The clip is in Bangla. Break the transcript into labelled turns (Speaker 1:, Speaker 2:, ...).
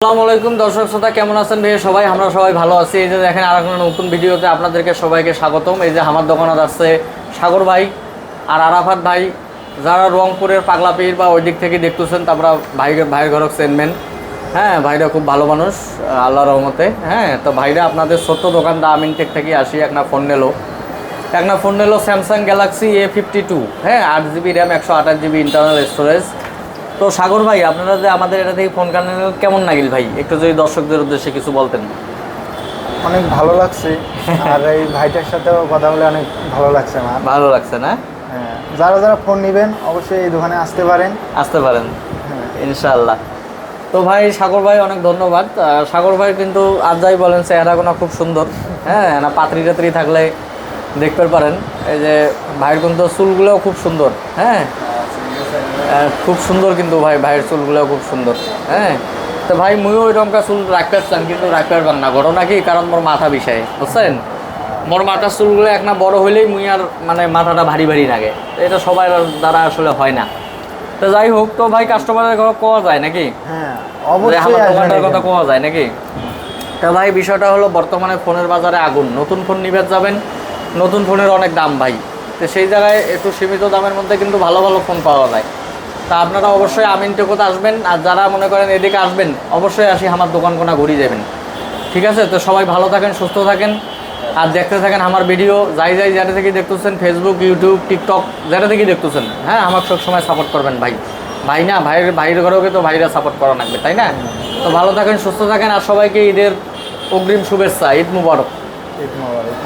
Speaker 1: আসসালামু আলাইকুম দর্শক শ্রোতা, কেমন আছেন ভাই সবাই? আমরা সবাই ভালো আছি। এই যে দেখেন আর একটা নতুন ভিডিওতে আপনাদেরকে সবাইকে স্বাগতম। এই যে আমার দোকানত আছে সাগর ভাই আর আরাফাত ভাই। যারা রংপুরের পাগলাপির বা ওই দিক থেকে দেখতেছেন তারপরা ভাই ভাইয়ের ঘরক চেনবেন হ্যাঁ ভাইরা খুব ভালো মানুষ আল্লাহ রহমতে। হ্যাঁ তো ভাইরা আপনাদের ছোট্ট দোকান দা আমিনটেক থেকে আসি একটা ফোন নিলো। একটা ফোন নিলো Samsung Galaxy A fifty two হ্যাঁ আট জিবি র্যাম, একশো আঠাশ জিবি ইন্টারনাল স্টোরেজ তো সাগর ভাই আপনারা যে আমাদের এটা থেকে ফোন কানেন কেমন লাগিল ভাই? একটু যদি দর্শকদের উদ্দেশ্যে কিছু বলতেন।
Speaker 2: অনেক ভালো লাগছে। আর এই ভাইটার সাথেও কথা বলে অনেক ভালো লাগছে আমার।
Speaker 1: ভালো লাগছে না?
Speaker 2: হ্যাঁ যারা যারা ফোন নেবেন অবশ্যই এই দোকানে আসতে পারেন।
Speaker 1: আসতে পারেন।
Speaker 2: হ্যাঁ।
Speaker 1: ইনশাআল্লাহ। তো ভাই সাগর ভাই অনেক ধন্যবাদ। সাগর ভাই কিন্তু আজ যাই বলেন চেহারা কোনো খুব সুন্দর। হ্যাঁ না পাত্রি টাত্রি থাকলে দেখতে পারেন। এই যে ভাইয়ের কিন্তু চুলগুলোও খুব সুন্দর। হ্যাঁ খুব সুন্দর কিন্তু ভাই ভাইয়ের চুলগুলোও খুব সুন্দর হ্যাঁ? তো ভাই মুইও ওইরকমকা চুল রাখতে চান কিন্তু রাখতে পারবেন না। ঘটনা কি? কারণ মোর মাথা বিষয় বুঝছেন? মোর মাথার চুলগুলো এক না বড় হইলেই মুই আর মানে মাথাটা ভারী ভারী লাগে। এটা সবাই দ্বারা আসলে হয় না। তো যাই হোক তো ভাই কাস্টমারের কথা কোয়া যায় নাকি?
Speaker 2: হ্যাঁ অবশ্যই
Speaker 1: কথা। কোয়া যায় নাকি? তা ভাই বিষয়টা হলো বর্তমানে ফোনের বাজারে আগুন। নতুন ফোন নিবে যাবেন নতুন ফোনের অনেক দাম ভাই। তো সেই জায়গায় একটু সীমিত দামের মধ্যে কিন্তু ভালো ভালো ফোন পাওয়া যায়। তা আপনারা অবশ্যই আমিন টেকোতে আসবেন, আর যারা মনে করেন এদিকে আসবেন, অবশ্যই আসি আমার দোকান কোনা ঘুরিয়ে যাবেন ঠিক আছে? তো সবাই ভালো থাকেন, সুস্থ থাকেন, আর দেখতে থাকেন আমার ভিডিও যাই যাই যেটা থেকে দেখতেছেন ফেসবুক ইউটিউব টিকটক যেটা থেকে দেখতেছেন। হ্যাঁ আমাকে সবসময় সাপোর্ট করবেন ভাই। ভাই না, ভাইয়ের ভাইয়ের ঘরেওকে তো ভাইরা সাপোর্ট করা লাগবে, তাই না? তো ভালো থাকেন, সুস্থ থাকেন, আর সবাইকে ঈদের অগ্রিম শুভেচ্ছা, ঈদ মুবারক।
Speaker 2: ঈদ মোবারক।